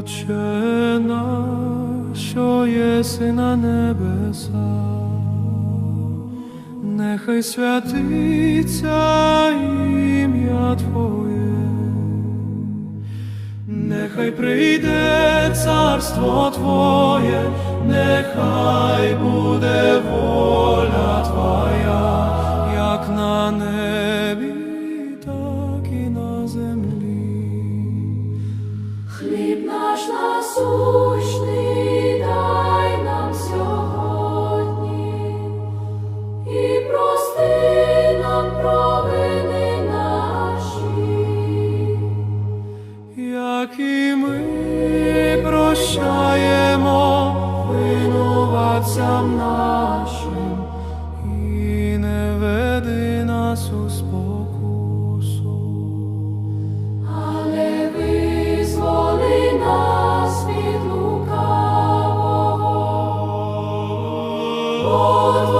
Отче наш, що єси на небесах, нехай святиться ім'я Твоє, нехай прийде царство Твоє, нехай буде воля Твоя, як на небі, так і на землі. Хліб наш насущний дай нам сьогодні. І прости нам провини наші, як і ми прощаємо винуватцям нашим, і не веди нас у спокусу,